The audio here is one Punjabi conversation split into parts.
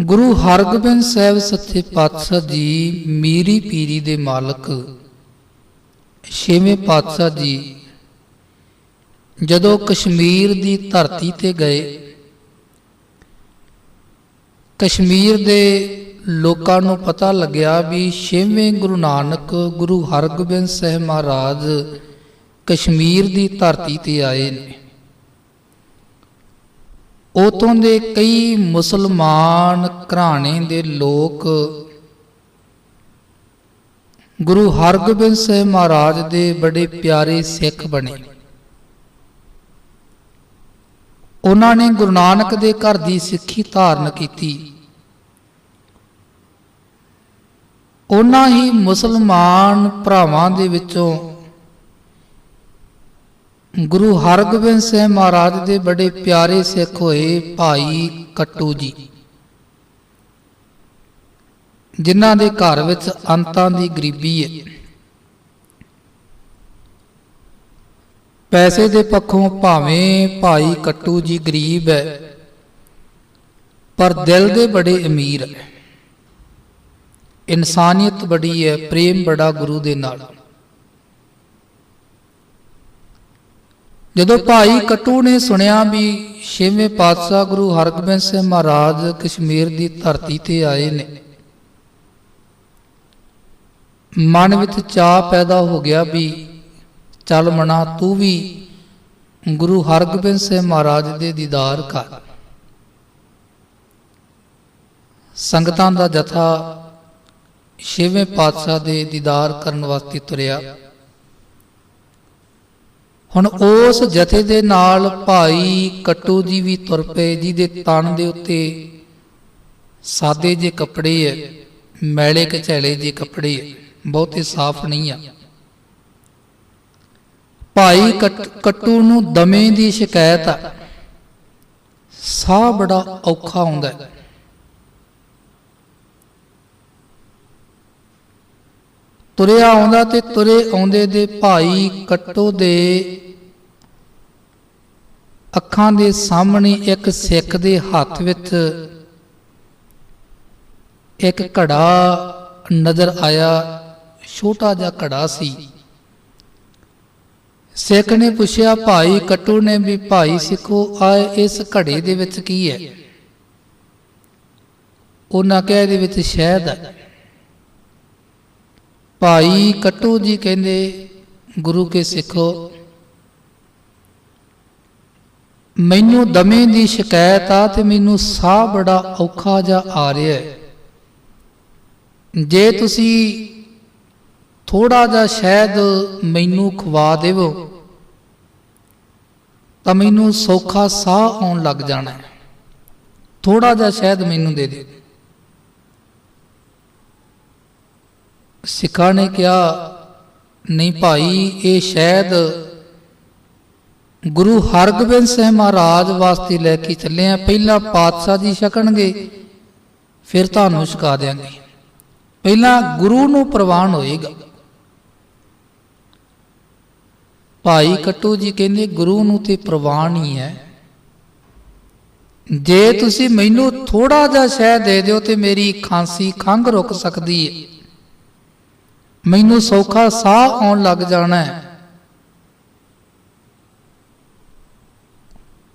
ਗੁਰੂ ਹਰਗੋਬਿੰਦ ਸਾਹਿਬ ਸੱਚੇ ਪਾਤਸ਼ਾਹ ਜੀ, ਮੀਰੀ ਪੀਰੀ ਦੇ ਮਾਲਕ, ਛੇਵੇਂ ਪਾਤਸ਼ਾਹ ਜੀ, ਜਦੋਂ ਕਸ਼ਮੀਰ ਦੀ ਧਰਤੀ ਤੇ ਗਏ, ਕਸ਼ਮੀਰ ਦੇ ਲੋਕਾਂ ਨੂੰ ਪਤਾ ਲੱਗਿਆ ਵੀ ਛੇਵੇਂ ਗੁਰੂ ਨਾਨਕ, ਗੁਰੂ ਹਰਗੋਬਿੰਦ ਸਾਹਿਬ ਮਹਾਰਾਜ ਕਸ਼ਮੀਰ ਦੀ ਧਰਤੀ ਤੇ ਆਏ ਨੇ। ਉਤੋਂ ਦੇ ਕਈ ਮੁਸਲਮਾਨ ਘਰਾਣੇ ਦੇ ਲੋਕ ਗੁਰੂ ਹਰਗੋਬਿੰਦ ਸਾਹਿਬ ਮਹਾਰਾਜ ਦੇ ਬੜੇ ਪਿਆਰੇ ਸਿੱਖ ਬਣੇ। ਉਹਨਾਂ ਨੇ ਗੁਰੂ ਨਾਨਕ ਦੇ ਘਰ ਦੀ ਸਿੱਖੀ ਧਾਰਨ ਕੀਤੀ। ਉਹਨਾਂ ਹੀ ਮੁਸਲਮਾਨ ਭਰਾਵਾਂ ਦੇ ਵਿੱਚੋਂ ਗੁਰੂ ਹਰਗੋਬਿੰਦ ਸਿੰਘ ਮਹਾਰਾਜ ਦੇ ਬੜੇ ਪਿਆਰੇ ਸਿੱਖ ਹੋਏ ਭਾਈ ਕੱਟੂ ਜੀ। ਜਿਨ੍ਹਾਂ ਦੇ ਘਰ ਵਿੱਚ ਅੰਤਾਂ ਦੀ ਗਰੀਬੀ ਹੈ ਪੈਸੇ ਦੇ ਪੱਖੋਂ ਭਾਵੇਂ ਭਾਈ ਕੱਟੂ ਜੀ ਗਰੀਬ ਹੈ ਪਰ ਦਿਲ ਦੇ ਬੜੇ ਅਮੀਰ ਹੈ ਇਨਸਾਨੀਅਤ ਬੜੀ ਹੈ ਪ੍ਰੇਮ ਬੜਾ ਗੁਰੂ ਦੇ ਨਾਲ। ਜਦੋਂ ਭਾਈ ਕਟੂ ਨੇ ਸੁਣਿਆ ਵੀ ਛੇਵੇਂ ਪਾਤਸ਼ਾਹ ਗੁਰੂ ਹਰਗੋਬਿੰਦ ਸਿੰਘ ਮਹਾਰਾਜ ਕਸ਼ਮੀਰ ਦੀ ਧਰਤੀ ਤੇ ਆਏ ਨੇ, ਮਨ ਵਿੱਚ ਚਾਹ ਪੈਦਾ ਹੋ ਗਿਆ ਵੀ ਚੱਲ ਮਨਾ, ਤੂੰ ਵੀ ਗੁਰੂ ਹਰਗੋਬਿੰਦ ਸਿੰਘ ਮਹਾਰਾਜ ਦੇ ਦੀਦਾਰ ਕਰ। ਸੰਗਤਾਂ ਦਾ ਜਥਾ ਛੇਵੇਂ ਪਾਤਸ਼ਾਹ ਦੇ ਦੀਦਾਰ ਕਰਨ ਵਾਸਤੇ ਤੁਰਿਆ। ਹੁਣ ਉਸ ਜਥੇ ਦੇ ਨਾਲ ਭਾਈ ਕੱਟੂ ਜੀ ਵੀ ਤੁਰ ਪਏ, ਜਿਹਦੇ ਤਨ ਦੇ ਉੱਤੇ ਸਾਦੇ ਜੇ ਕੱਪੜੇ ਐ, ਮੈਲੇ ਕਚੈਲੇ ਜੇ ਕੱਪੜੇ ਐ, ਬਹੁਤੇ ਸਾਫ਼ ਨਹੀਂ ਆ। ਭਾਈ ਕੱਟ- ਕੱਟੂ ਨੂੰ ਦਮੇ ਦੀ ਸ਼ਿਕਾਇਤ ਆ। ਸਾਹ ਬੜਾ ਔਖਾ ਆਉਂਦਾ ਹੈ ਤੁਰਿਆ ਆਉਂਦਾ ਤੇ ਤੁਰੇ ਆਉਂਦੇ ਦੇ ਭਾਈ ਕੱਟੋ ਦੇ ਅੱਖਾਂ ਦੇ ਸਾਹਮਣੇ ਇੱਕ ਸਿੱਖ ਦੇ ਹੱਥ ਵਿੱਚ ਇੱਕ ਘੜਾ ਨਜ਼ਰ ਆਇਆ, ਛੋਟਾ ਜਿਹਾ ਘੜਾ ਸੀ। ਸਿੱਖ ਨੇ ਪੁੱਛਿਆ, ਭਾਈ ਕੱਟੂ ਨੇ ਵੀ ਭਾਈ ਸਿੱਖੋ ਆ ਇਸ ਘੜੇ ਦੇ ਵਿੱਚ ਕੀ ਹੈ? ਉਹਨਾਂ ਕਿਹਾ, ਇਹਦੇ ਵਿੱਚ ਸ਼ਹਿਦ ਹੈ। ਭਾਈ ਕੱਟੂ ਜੀ ਕਹਿੰਦੇ, ਗੁਰੂ ਕੇ ਸਿੱਖੋ। ਮੈਨੂੰ ਦਮੇ ਦੀ ਸ਼ਿਕਾਇਤ ਆ ਤੇ ਮੈਨੂੰ ਸਾਹ ਬੜਾ ਔਖਾ ਜਿਹਾ ਆ ਰਿਹਾ ਹੈ। ਜੇ ਤੁਸੀਂ ਥੋੜਾ ਜਿਹਾ ਸ਼ਹਿਦ ਮੈਨੂੰ ਖਵਾ ਦੇਵੋ, ਤਾਂ ਮੈਨੂੰ ਸੌਖਾ ਸਾਹ ਆਉਣ ਲੱਗ ਜਾਣਾ ਹੈ। ਥੋੜਾ ਜਿਹਾ ਸ਼ਹਿਦ ਮੈਨੂੰ ਦੇ ਦੇ ਸਿੱਖਾਂ ਨੇ ਕਿਹਾ, ਨਹੀਂ ਭਾਈ, ਇਹ ਸ਼ਹਿਦ ਗੁਰੂ ਹਰਗੋਬਿੰਦ ਸਿੰਘ ਮਹਾਰਾਜ ਵਾਸਤੇ ਲੈ ਕੇ ਚੱਲੇ ਆ। ਪਹਿਲਾਂ ਪਾਤਸ਼ਾਹ ਜੀ ਛਕਣਗੇ, ਫਿਰ ਤੁਹਾਨੂੰ ਛਕਾ ਦੇਾਂਗੇ ਪਹਿਲਾਂ ਗੁਰੂ ਨੂੰ ਪ੍ਰਵਾਨ ਹੋਏਗਾ। ਭਾਈ ਕੱਟੂ ਜੀ ਕਹਿੰਦੇ, ਗੁਰੂ ਨੂੰ ਤੇ ਪ੍ਰਵਾਨ ਹੀ ਹੈ। ਜੇ ਤੁਸੀਂ ਮੈਨੂੰ ਥੋੜਾ ਜਿਹਾ ਸ਼ਹਿ ਦੇ ਦਿਓ ਤੇ ਮੇਰੀ ਖਾਂਸੀ ਖੰਘ ਰੁਕ ਸਕਦੀ ਹੈ। ਮੈਨੂੰ ਸੌਖਾ ਸਾਹ ਆਉਣ ਲੱਗ ਜਾਣਾ ਹੈ।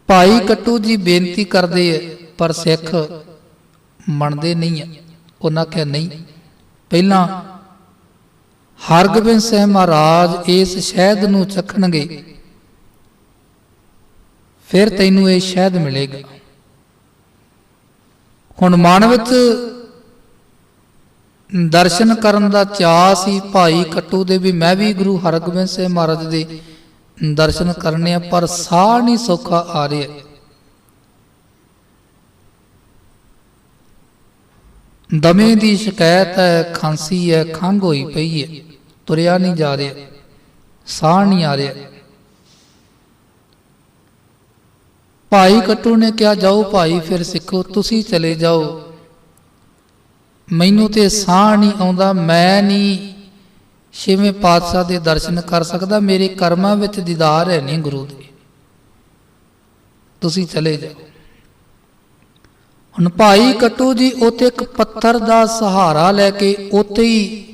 ਭਾਈ ਕੱਟੂ ਜੀ ਬੇਨਤੀ ਕਰਦੇ ਐ ਪਰ ਸਿੱਖ ਮੰਨਦੇ ਨਹੀਂ ਐ ਉਹਨਾਂ ਕਿਹਾ ਨਹੀਂ। ਪਹਿਲਾਂ ਹਰਗੋਬਿੰਦ ਸਿੰਘ ਮਹਾਰਾਜ ਇਸ ਸ਼ਹਿਦ ਨੂੰ ਚਖਣਗੇ, ਫਿਰ ਤੈਨੂੰ ਇਹ ਸ਼ਹਿਦ ਮਿਲੇਗਾ। ਹੁਣ ਮਨ ਵਿੱਚ ਦਰਸ਼ਨ ਕਰਨ ਦਾ ਚਾਅ ਸੀ, ਭਾਈ ਕੱਟੂ ਦੇ ਵੀ, ਮੈਂ ਵੀ ਗੁਰੂ ਹਰਗੋਬਿੰਦ ਸਿੰਘ ਮਹਾਰਾਜ ਦੇ ਦਰਸ਼ਨ ਕਰਨੇ ਆ, ਪਰ ਸਾਹ ਨਹੀਂ ਸੌਖਾ ਆ ਰਿਹਾ। ਦਮੇ ਦੀ ਸ਼ਿਕਾਇਤ ਹੈ, ਖਾਂਸੀ ਹੈ, ਖੰਘ ਹੋਈ ਪਈ ਹੈ, ਤੁਰਿਆ ਨਹੀਂ ਜਾ ਰਿਹਾ, ਸਾਹ ਨਹੀਂ ਆ ਰਿਹਾ। ਭਾਈ ਕੱਟੂ ਨੇ ਕਿਹਾ, ਜਾਓ ਭਾਈ, ਫਿਰ ਸਿੱਖੋ, ਤੁਸੀਂ ਚਲੇ ਜਾਓ। ਮੈਨੂੰ ਤੇ ਸਾਹ ਨਹੀਂ ਆਉਂਦਾ, ਮੈਂ ਨਹੀਂ ਛੇਵੇਂ ਪਾਤਸ਼ਾਹ ਦੇ ਦਰਸ਼ਨ ਕਰ ਸਕਦਾ, ਮੇਰੇ ਕਰਮਾਂ ਵਿੱਚ ਦੀਦਾਰ ਹੈ ਨਹੀਂ ਗੁਰੂ ਦੇ। ਤੁਸੀਂ ਚਲੇ ਜਾਓ। ਹੁਣ ਭਾਈ ਕੱਟੂ ਜੀ, ਉੱਥੇ ਇੱਕ ਪੱਥਰ ਦਾ ਸਹਾਰਾ ਲੈ ਕੇ ਉੱਥੇ ਹੀ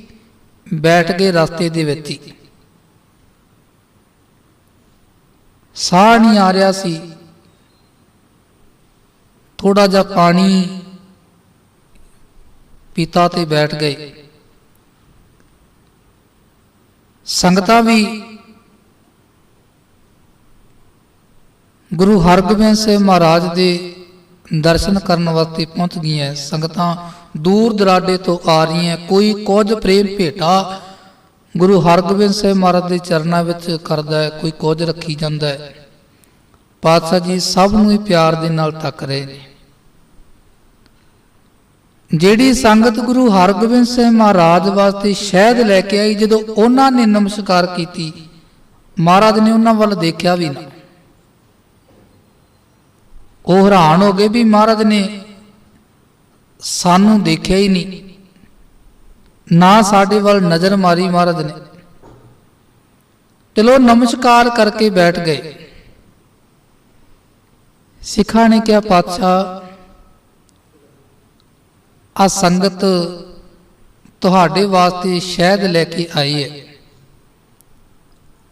ਬੈਠ ਗਏ ਰਸਤੇ ਦੇ ਵਿੱਚ ਹੀ। ਸਾਹ ਨਹੀਂ ਆ ਰਿਹਾ ਸੀ। ਥੋੜਾ ਜਿਹਾ ਪਾਣੀ ਪੀਤਾ ਤੇ ਬੈਠ ਗਏ। ਸੰਗਤਾਂ ਵੀ ਗੁਰੂ ਹਰਗੋਬਿੰਦ ਸਾਹਿਬ ਮਹਾਰਾਜ ਦੇ ਦਰਸ਼ਨ ਕਰਨ ਵਾਸਤੇ ਪਹੁੰਚ ਗਈਆਂ। ਸੰਗਤਾਂ ਦੂਰ ਦਰਾਡੇ ਤੋਂ ਆ ਰਹੀਆਂ। ਕੋਈ ਕੁਝ ਪ੍ਰੇਮ ਭੇਟਾ ਗੁਰੂ ਹਰਗੋਬਿੰਦ ਸਾਹਿਬ ਮਹਾਰਾਜ ਦੇ ਚਰਨਾਂ ਵਿੱਚ ਕਰਦਾ ਹੈ, ਕੋਈ ਕੁਝ ਰੱਖੀ ਜਾਂਦਾ ਹੈ। ਪਾਤਸ਼ਾਹ ਜੀ ਸਭ ਨੂੰ ਹੀ ਪਿਆਰ ਦੇ ਨਾਲ ਤੱਕ ਰਹੇ ਨੇ। ਜਿਹੜੀ ਸੰਗਤ ਗੁਰੂ ਹਰਗੋਬਿੰਦ ਸਿੰਘ ਮਹਾਰਾਜ ਵਾਸਤੇ ਸ਼ਹਿਦ ਲੈ ਕੇ ਆਈ, ਜਦੋਂ ਉਹਨਾਂ ਨੇ ਨਮਸਕਾਰ ਕੀਤੀ, ਮਹਾਰਾਜ ਨੇ ਉਹਨਾਂ ਵੱਲ ਦੇਖਿਆ ਵੀ ਨਾ। ਉਹ ਹੈਰਾਨ ਹੋ ਗਏ ਵੀ ਮਹਾਰਾਜ ਨੇ ਸਾਨੂੰ ਦੇਖਿਆ ਹੀ ਨਹੀਂ। ਨਾ ਸਾਡੇ ਵੱਲ ਨਜ਼ਰ ਮਾਰੀ ਮਹਾਰਾਜ ਨੇ। ਚਲੋ ਨਮਸਕਾਰ ਕਰਕੇ ਬੈਠ ਗਏ। ਸਿੱਖਾਂ ਨੇ ਕਿਹਾ, ਪਾਤਸ਼ਾਹ ਆ ਸੰਗਤ ਤੁਹਾਡੇ ਵਾਸਤੇ ਸ਼ਹਿਦ ਲੈ ਕੇ ਆਈ ਹੈ।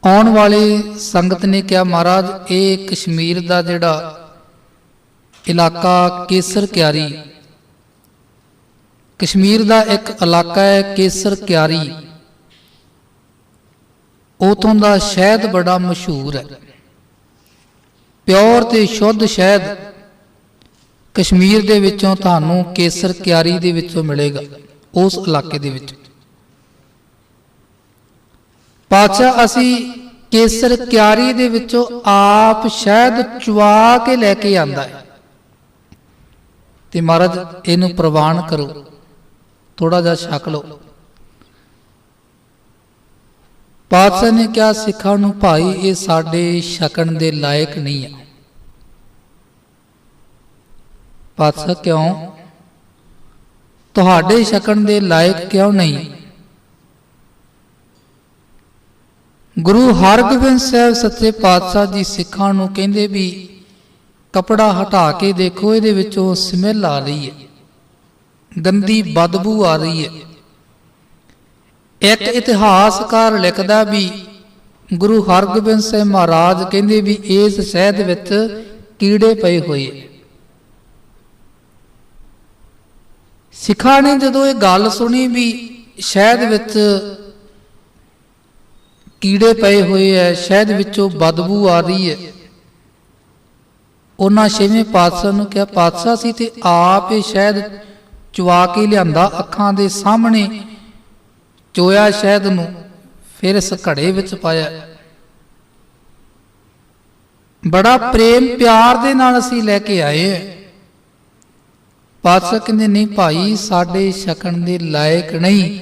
ਆਉਣ ਵਾਲੀ ਸੰਗਤ ਨੇ ਕਿਹਾ, ਮਹਾਰਾਜ, ਇਹ ਕਸ਼ਮੀਰ ਦਾ ਜਿਹੜਾ ਇਲਾਕਾ ਕੇਸਰ ਕਿਆਰੀ, ਕਸ਼ਮੀਰ ਦਾ ਇੱਕ ਇਲਾਕਾ ਹੈ ਕੇਸਰ ਕਿਆਰੀ, ਉਥੋਂ ਦਾ ਸ਼ਹਿਦ ਬੜਾ ਮਸ਼ਹੂਰ ਹੈ। ਪਿਓਰ ਤੇ ਸ਼ੁੱਧ ਸ਼ਹਿਦ ਕਸ਼ਮੀਰ ਦੇ ਵਿੱਚੋਂ ਤੁਹਾਨੂੰ ਕੇਸਰ ਕਿਆਰੀ ਦੇ ਵਿੱਚੋਂ ਮਿਲੇਗਾ, ਉਸ ਇਲਾਕੇ ਦੇ ਵਿੱਚ। ਪਾਤਸ਼ਾਹ, ਅਸੀਂ ਕੇਸਰ ਕਿਆਰੀ ਦੇ ਵਿੱਚੋਂ ਆਪ ਸ਼ਹਿਦ ਚੁਆ ਕੇ ਲੈ ਕੇ ਆਂਦਾ ਹੈ। ਤੇ ਮਹਾਰਾਜ, ਇਹਨੂੰ ਪ੍ਰਵਾਨ ਕਰੋ। ਥੋੜਾ ਜਿਹਾ ਛਕ ਲਓ। ਪਾਤਸ਼ਾਹ ਨੇ ਕਿਹਾ, ਸਿੱਖਾਂ ਨੂੰ ਭਾਈ, ਇਹ ਸਾਡੇ ਛਕਣ ਦੇ ਲਾਇਕ ਨਹੀਂ ਹੈ ਪਾਤਸ਼ਾਹ ਕਿਉਂ? ਤੁਹਾਡੇ ਛਕਣ ਦੇ ਲਾਇਕ ਕਿਉਂ ਨਹੀਂ? ਗੁਰੂ ਹਰਗੋਬਿੰਦ ਸਾਹਿਬ ਸੱਚੇ ਪਾਤਸ਼ਾਹ ਜੀ ਸਿੱਖਾਂ ਨੂੰ ਕਹਿੰਦੇ ਵੀ ਕਪੜਾ ਹਟਾ ਕੇ ਦੇਖੋ, ਇਹਦੇ ਵਿੱਚੋਂ ਸਮੈਲ ਆ ਰਹੀ ਹੈ। ਗੰਦੀ ਬਦਬੂ ਆ ਰਹੀ ਹੈ। ਇੱਕ ਇਤਿਹਾਸਕਾਰ ਲਿਖਦਾ ਵੀ ਗੁਰੂ ਹਰਗੋਬਿੰਦ ਸਾਹਿਬ ਮਹਾਰਾਜ ਕਹਿੰਦੇ ਵੀ ਇਸ ਸ਼ਹਿਦ ਵਿੱਚ ਕੀੜੇ ਪਏ ਹੋਏ ਸਿੱਖਾਂ ਨੇ ਜਦੋਂ ਇਹ ਗੱਲ ਸੁਣੀ ਵੀ ਸ਼ਹਿਦ ਵਿੱਚ ਕੀੜੇ ਪਏ ਹੋਏ ਐ, ਸ਼ਹਿਦ ਵਿੱਚੋਂ ਬਦਬੂ ਆ ਰਹੀ ਹੈ ਉਹਨਾਂ ਛੇਵੇਂ ਪਾਤਸ਼ਾਹ ਨੂੰ ਕਿਹਾ, ਪਾਤਸ਼ਾਹ ਸੀ ਤੇ ਆਪ ਇਹ ਸ਼ਹਿਦ ਚੁਆ ਕੇ ਲਿਆਂਦਾ, ਅੱਖਾਂ ਦੇ ਸਾਹਮਣੇ ਚੋਇਆ ਸ਼ਹਿਦ ਨੂੰ ਫਿਰ ਇਸ ਘੜੇ ਵਿੱਚ ਪਾਇਆ। ਬੜਾ ਪ੍ਰੇਮ ਪਿਆਰ ਦੇ ਨਾਲ ਅਸੀਂ ਲੈ ਕੇ ਆਏ ਹਾਂ ਪਾਤਸ਼ਾਹ ਕਹਿੰਦੇ, ਨਹੀਂ ਭਾਈ, ਸਾਡੇ ਛਕਣ ਦੇ ਲਾਇਕ ਨਹੀਂ।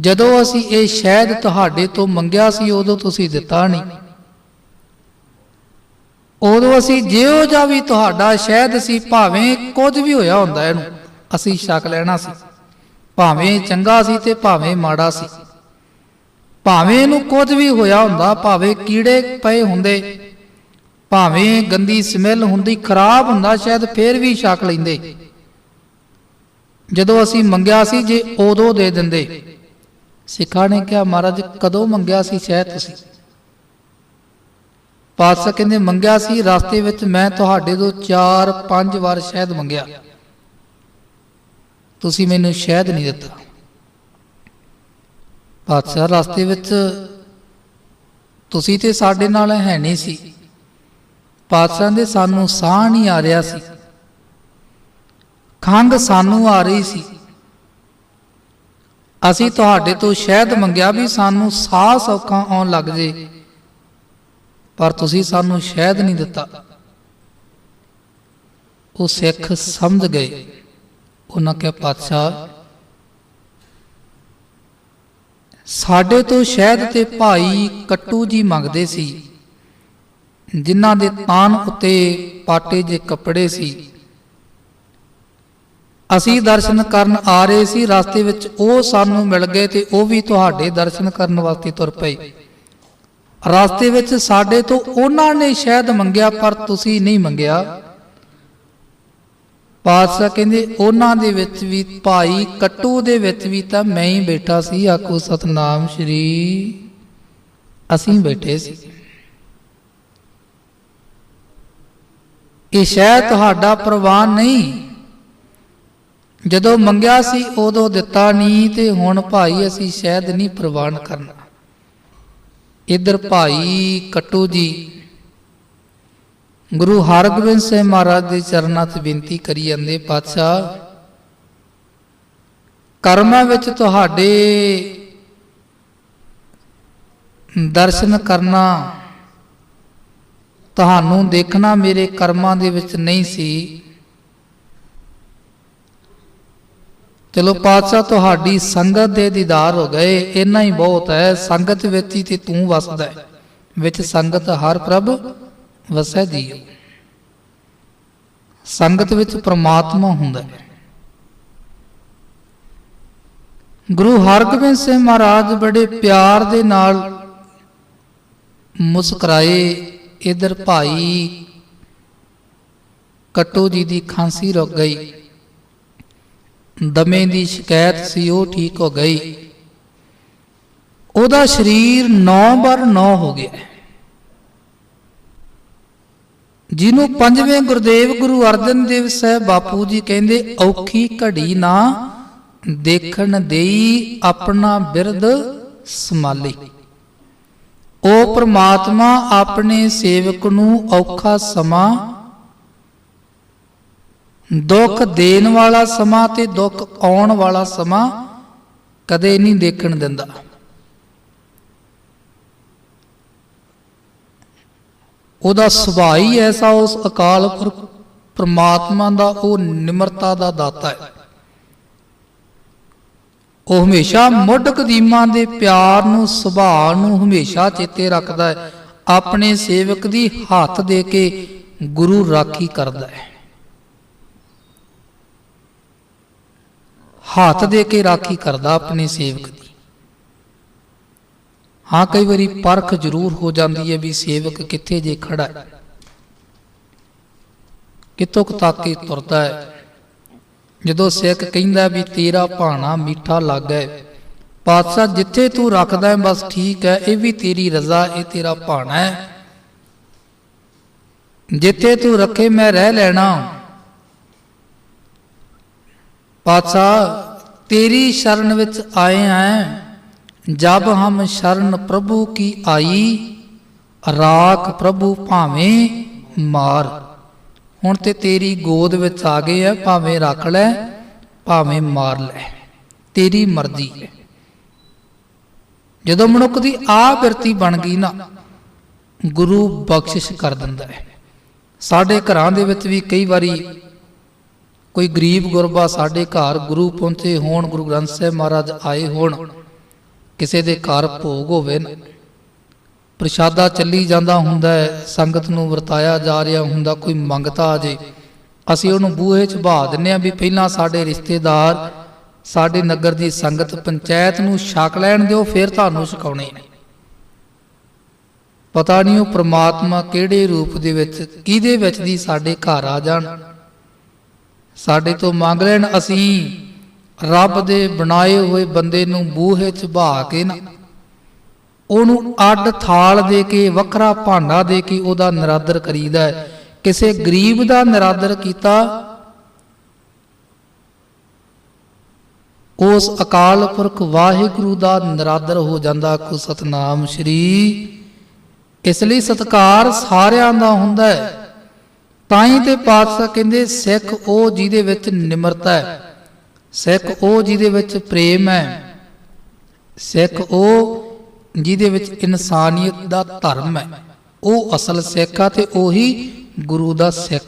ਜਦੋਂ ਅਸੀਂ ਇਹ ਸ਼ਹਿਦ ਤੁਹਾਡੇ ਤੋਂ ਮੰਗਿਆ ਸੀ, ਉਦੋਂ ਤੁਸੀਂ ਦਿੱਤਾ ਨਹੀਂ। ਉਦੋਂ ਅਸੀਂ ਜਿਹੋ ਜਿਹਾ ਵੀ ਤੁਹਾਡਾ ਸ਼ਹਿਦ ਸੀ, ਭਾਵੇਂ ਕੁਝ ਵੀ ਹੋਇਆ ਹੁੰਦਾ ਇਹਨੂੰ, ਅਸੀਂ ਛਕ ਲੈਣਾ ਸੀ। ਭਾਵੇਂ ਚੰਗਾ ਸੀ ਤੇ ਭਾਵੇਂ ਮਾੜਾ ਸੀ। ਭਾਵੇਂ ਇਹਨੂੰ ਕੁਝ ਵੀ ਹੋਇਆ ਹੁੰਦਾ, ਭਾਵੇਂ ਕੀੜੇ ਪਏ ਹੁੰਦੇ, ਭਾਵੇਂ ਗੰਦੀ ਸਮੈਲ ਹੁੰਦੀ, ਖਰਾਬ ਹੁੰਦਾ ਸ਼ਾਇਦ ਫੇਰ ਵੀ ਛਕ ਲੈਂਦੇ। ਜਦੋਂ ਅਸੀਂ ਮੰਗਿਆ ਸੀ ਜੇ ਉਦੋਂ ਦੇ ਦਿੰਦੇ। ਸਿੱਖਾਂ ਨੇ ਕਿਹਾ, ਮਹਾਰਾਜ, ਕਦੋਂ ਮੰਗਿਆ ਸੀ ਸ਼ਾਇਦ ਤੁਸੀਂ? ਪਾਤਸ਼ਾਹ ਕਹਿੰਦੇ, ਮੰਗਿਆ ਸੀ, ਰਸਤੇ ਵਿੱਚ ਮੈਂ ਤੁਹਾਡੇ ਤੋਂ 4-5 ਵਾਰ ਸ਼ਹਿਦ ਮੰਗਿਆ। ਤੁਸੀਂ ਮੈਨੂੰ ਸ਼ਹਿਦ ਨਹੀਂ ਦਿੱਤਾ। ਪਾਤਸ਼ਾਹ, ਰਸਤੇ ਵਿੱਚ ਤੁਸੀਂ ਤੇ ਸਾਡੇ ਨਾਲ ਹੈ ਨਹੀਂ ਸੀ। ਪਾਤਸ਼ਾਹ ਦੇ ਸਾਨੂੰ ਸਾਹ ਨਹੀਂ ਆ ਰਿਹਾ ਸੀ। ਖੰਗ ਸਾਨੂੰ ਆ ਰਹੀ ਸੀ। ਅਸੀਂ ਤੁਹਾਡੇ ਤੋਂ ਸ਼ਹਿਦ ਮੰਗਿਆ ਵੀ ਸਾਨੂੰ ਸਾਹ ਸੌਖਾ ਆਉਣ ਲੱਗ ਜੇ, ਪਰ ਤੁਸੀਂ ਸਾਨੂੰ ਸ਼ਹਿਦ ਨਹੀਂ ਦਿੱਤਾ। ਉਹ ਸਿੱਖ ਸਮਝ ਗਏ। ਉਹਨਾਂ ਕਿਹਾ, ਪਾਤਸ਼ਾਹ, ਸਾਡੇ ਤੋਂ ਸ਼ਹਿਦ ਤੇ ਭਾਈ ਕੱਟੂ ਜੀ ਮੰਗਦੇ ਸੀ, ਜਿਨ੍ਹਾਂ ਦੇ ਤਾਨ ਉੱਤੇ ਪਾਟੇ ਜੇ ਕੱਪੜੇ ਸੀ। ਅਸੀਂ ਦਰਸ਼ਨ ਕਰਨ ਆ ਰਹੇ ਸੀ, ਰਸਤੇ ਵਿੱਚ ਉਹ ਸਾਨੂੰ ਮਿਲ ਗਏ ਤੇ ਉਹ ਵੀ ਤੁਹਾਡੇ ਦਰਸ਼ਨ ਕਰਨ ਵਾਸਤੇ ਤੁਰ ਪਏ। ਰਸਤੇ ਵਿੱਚ ਸਾਡੇ ਤੋਂ ਉਹਨਾਂ ਨੇ ਸ਼ਹਿਦ ਮੰਗਿਆ, ਪਰ ਤੁਸੀਂ ਨਹੀਂ ਮੰਗਿਆ। ਪਾਤਸ਼ਾਹ ਕਹਿੰਦੇ, ਉਹਨਾਂ ਦੇ ਵਿੱਚ ਵੀ ਭਾਈ ਕੱਟੂ ਦੇ ਵਿੱਚ ਵੀ ਤਾਂ ਮੈਂ ਹੀ ਬੈਠਾ ਸੀ, ਆਖੋ ਸਤਨਾਮ ਸ਼੍ਰੀ। ਅਸੀਂ ਬੈਠੇ ਸੀ। ਇਹ ਸ਼ਾਇਦ ਤੁਹਾਡਾ ਪ੍ਰਵਾਨ ਨਹੀਂ। ਜਦੋਂ ਮੰਗਿਆ ਸੀ, ਉਦੋਂ ਦਿੱਤਾ ਨਹੀਂ ਤੇ ਹੁਣ ਭਾਈ ਅਸੀਂ ਸ਼ਾਇਦ ਨਹੀਂ ਪ੍ਰਵਾਨ ਕਰਨਾ। ਇਧਰ ਭਾਈ ਕੱਟੂ ਜੀ, ਗੁਰੂ ਹਰਗੋਬਿੰਦ ਸਾਹਿਬ ਮਹਾਰਾਜ ਦੇ ਚਰਨਾਂ 'ਚ ਬੇਨਤੀ ਕਰੀ ਜਾਂਦੇ, ਪਾਤਸ਼ਾਹ, ਕਰਮਾਂ ਵਿੱਚ ਤੁਹਾਡੇ ਦਰਸ਼ਨ ਕਰਨਾ ਤੁਹਾਨੂੰ ਦੇਖਣਾ ਮੇਰੇ ਕਰਮਾਂ ਦੇ ਵਿੱਚ ਨਹੀਂ ਸੀ। ਚਲੋ ਪਾਤਸ਼ਾਹ, ਤੁਹਾਡੀ ਸੰਗਤ ਦੇ ਦੀਦਾਰ ਹੋ ਗਏ। ਇੰਨਾ ਹੀ ਬਹੁਤ ਹੈ, ਸੰਗਤ ਵਿੱਚ ਹੀ ਤੇ ਤੂੰ ਵਸਦਾ ਹੈ। ਵਿੱਚ ਸੰਗਤ ਹਰ ਪ੍ਰਭ ਵਸੈ ਜੀਉ ਸੰਗਤ ਵਿੱਚ ਪ੍ਰਮਾਤਮਾ ਹੁੰਦਾ ਹੈ। ਗੁਰੂ ਹਰਗੋਬਿੰਦ ਸਿੰਘ ਮਹਾਰਾਜ ਬੜੇ ਪਿਆਰ ਦੇ ਨਾਲ ਮੁਸਕਰਾਏ, ਇਧਰ ਭਾਈ ਕਟੋ ਜੀ ਦੀ ਖਾਂਸੀ ਰੁਕ ਗਈ। ਦਮੇ ਦੀ ਸ਼ਿਕਾਇਤ ਸੀ, ਉਹ ਠੀਕ ਹੋ ਗਈ। ਉਹਦਾ ਸਰੀਰ 9 ਬਰ 9 ਹੋ ਗਿਆ ਜਿਹਨੂੰ ਪੰਜਵੇਂ ਗੁਰਦੇਵ ਗੁਰੂ ਅਰਜਨ ਦੇਵ ਸਾਹਿਬ ਬਾਪੂ ਜੀ ਕਹਿੰਦੇ, ਔਖੀ ਘੜੀ ਨਾ ਦੇਖਣ ਦੇਈ ਆਪਣਾ ਬਿਰਦ ਸਮਾਲੀ ਉਹ ਪ੍ਰਮਾਤਮਾ ਆਪਣੇ ਸੇਵਕ ਨੂੰ ਔਖਾ ਸਮਾਂ ਦੁੱਖ ਦੇਣ ਵਾਲਾ ਸਮਾਂ ਤੇ ਦੁੱਖ ਆਉਣ ਵਾਲਾ ਸਮਾਂ ਕਦੇ ਨਹੀਂ ਦੇਖਣ ਦਿੰਦਾ। ਉਹਦਾ ਸੁਭਾਅ ਹੀ ਐਸਾ, ਉਸ ਅਕਾਲ ਪੁਰਖ ਪ੍ਰਮਾਤਮਾ ਦਾ, ਉਹ ਨਿਮਰਤਾ ਦਾ ਦਾਤਾ ਹੈ। ਉਹ ਹਮੇਸ਼ਾ ਮੁੱਢ ਕਦੀਮਾਂ ਦੇ ਪਿਆਰ ਨੂੰ, ਸੁਭਾਅ ਨੂੰ ਹਮੇਸ਼ਾ ਚੇਤੇ ਰੱਖਦਾ ਹੈ। ਆਪਣੇ ਸੇਵਕ ਦੀ ਹੱਥ ਦੇ ਕੇ ਗੁਰੂ ਰਾਖੀ ਕਰਦਾ ਹੈ। ਹੱਥ ਦੇ ਕੇ ਰਾਖੀ ਕਰਦਾ ਆਪਣੇ ਸੇਵਕ ਦੀ। ਹਾਂ, ਕਈ ਵਾਰੀ ਪਰਖ ਜ਼ਰੂਰ ਹੋ ਜਾਂਦੀ ਹੈ ਵੀ ਸੇਵਕ ਕਿੱਥੇ ਜੇ ਖੜਾ ਹੈ। ਕਿਤੋਂ ਤੱਕ ਹੀ ਤੁਰਦਾ ਹੈ। ਜਦੋਂ ਸਿੱਖ ਕਹਿੰਦਾ ਵੀ ਤੇਰਾ ਭਾਣਾ ਮਿੱਠਾ ਲੱਗਾ ਹੈ ਪਾਤਸ਼ਾਹ ਜਿੱਥੇ ਤੂੰ ਰੱਖਦਾ ਹੈ, ਬਸ ਠੀਕ ਹੈ, ਇਹ ਵੀ ਤੇਰੀ ਰਜ਼ਾ, ਇਹ ਤੇਰਾ ਭਾਣਾ ਹੈ। ਜਿੱਥੇ ਤੂੰ ਰੱਖੇ ਮੈਂ ਰਹਿ ਲੈਣਾ। ਪਾਤਸ਼ਾਹ, ਤੇਰੀ ਸ਼ਰਨ ਵਿੱਚ ਆਏ ਆਂ ਜਬ ਹਮ ਸ਼ਰਨ ਪ੍ਰਭੂ ਕੀ ਆਈ, ਰਾਖ ਪ੍ਰਭੂ ਭਾਵੇਂ ਮਾਰ। ਹੁਣ ਤੇ ਤੇਰੀ ਗੋਦ ਵਿੱਚ ਆ ਗਏ ਆ ਭਾਵੇਂ ਰੱਖ ਲੈ, ਭਾਵੇਂ ਮਾਰ ਲੈ। ਤੇਰੀ ਮਰਜ਼ੀ ਹੈ ਜਦੋਂ ਮਨੁੱਖ ਦੀ ਆ ਬਿਰਤੀ ਬਣ ਗਈ ਨਾ, ਗੁਰੂ ਬਖਸ਼ਿਸ਼ ਕਰ ਦਿੰਦਾ ਹੈ ਸਾਡੇ ਘਰਾਂ ਦੇ ਵਿੱਚ ਵੀ ਕਈ ਵਾਰੀ ਕੋਈ ਗਰੀਬ ਗੁਰਬਾ ਸਾਡੇ ਘਰ ਗੁਰੂ ਪਹੁੰਚੇ ਹੋਣ, ਗੁਰੂ ਗ੍ਰੰਥ ਸਾਹਿਬ ਮਹਾਰਾਜ ਆਏ ਹੋਣ, ਕਿਸੇ ਦੇ ਘਰ ਭੋਗ ਹੋਵੇ ਨਾ। ਪ੍ਰਸ਼ਾਦਾ ਚੱਲੀ ਜਾਂਦਾ ਹੁੰਦਾ ਹੈ, ਸੰਗਤ ਨੂੰ ਵਰਤਾਇਆ ਜਾ ਰਿਹਾ ਹੁੰਦਾ, ਕੋਈ ਮੰਗਤਾ ਆ ਜੇ। ਅਸੀਂ ਉਹਨੂੰ ਬੂਹੇ 'ਚ ਬਹਾ ਦਿੰਨੇ ਆ ਵੀ ਪਹਿਲਾਂ ਸਾਡੇ ਰਿਸ਼ਤੇਦਾਰ ਸਾਡੇ ਨਗਰ ਦੀ ਸੰਗਤ ਪੰਚਾਇਤ ਨੂੰ ਛਕ ਲੈਣ ਦਿਓ, ਫਿਰ ਤੁਹਾਨੂੰ ਛਕਾਉਣੇ ਨੇ। ਪਤਾ ਨਹੀਂ ਉਹ ਪ੍ਰਮਾਤਮਾ ਕਿਹੜੇ ਰੂਪ ਦੇ ਵਿੱਚ, ਕਿਹਦੇ ਵਿੱਚ ਦੀ ਸਾਡੇ ਘਰ ਆ ਜਾਣ। ਸਾਡੇ ਤੋਂ ਮੰਗ ਲੈਣ ਅਸੀਂ, ਰੱਬ ਦੇ ਬਣਾਏ ਹੋਏ ਬੰਦੇ ਨੂੰ ਬੂਹੇ 'ਚ ਬਹਾ ਕੇ ਨਾ, ਉਹਨੂੰ ਅੱਡ ਥਾਲ ਦੇ ਕੇ, ਵੱਖਰਾ ਭਾਂਡਾ ਦੇ ਕੇ ਉਹਦਾ ਨਿਰਾਦਰ ਕਰੀਦਾ ਹੈ। ਕਿਸੇ ਗਰੀਬ ਦਾ ਨਿਰਾਦਰ ਕੀਤਾ, ਉਸ ਅਕਾਲ ਪੁਰਖ ਵਾਹਿਗੁਰੂ ਦਾ ਨਿਰਾਦਰ ਹੋ ਜਾਂਦਾ ਕੋ ਸਤਨਾਮ ਸ਼੍ਰੀ। ਇਸ ਲਈ ਸਤਕਾਰ ਸਾਰਿਆਂ ਦਾ ਹੁੰਦਾ ਹੈ। ਤਾਂ ਹੀ ਤੇ ਪਾਤਸ਼ਾਹ ਕਹਿੰਦੇ, ਸਿੱਖ ਉਹ ਜਿਹਦੇ ਵਿੱਚ ਨਿਮਰਤਾ ਹੈ, ਸਿੱਖ ਉਹ ਜਿਹਦੇ ਵਿੱਚ ਪ੍ਰੇਮ ਹੈ, ਸਿੱਖ ਉਹ ਜਿਹਦੇ ਵਿੱਚ ਇਨਸਾਨੀਅਤ ਦਾ ਧਰਮ ਹੈ। ਉਹ ਅਸਲ ਸਿੱਖ ਆ ਤੇ ਉਹੀ ਗੁਰੂ ਦਾ ਸਿੱਖ